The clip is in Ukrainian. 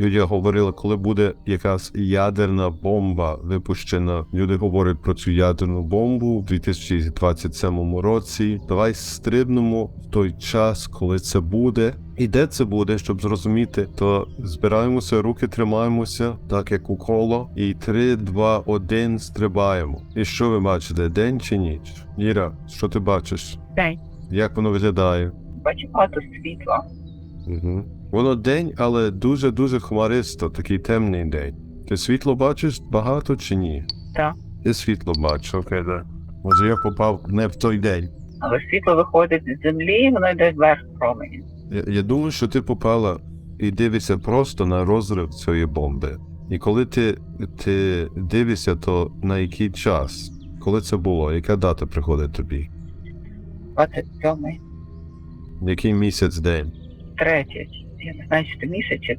Люди говорили, коли буде якась ядерна бомба випущена. Люди говорять про цю ядерну бомбу в 2027 році. Давай стрибнемо в той час, коли це буде. І де це буде, щоб зрозуміти, то збираємося, руки тримаємося, так як у коло, і 3, 2, 1 стрибаємо. І що ви бачите, день чи ніч? Іра, що ти бачиш? День. Як воно виглядає? Бачу багато світла. Угу. Воно день, але дуже-дуже хмаристо, такий темний день. Ти світло бачиш багато чи ні? Так. Я світло бачу, окей, да. Може я попав не в той день. Але світло виходить з землі, воно йде вверх промені. Я, я думаю, що ти попала і дивишся просто на розрив цієї бомби. І коли ти, ти дивишся, то на який час? Коли це було? Яка дата приходить тобі? 27 Який місяць день? Третє. Я не знаю, чи це місяць, чи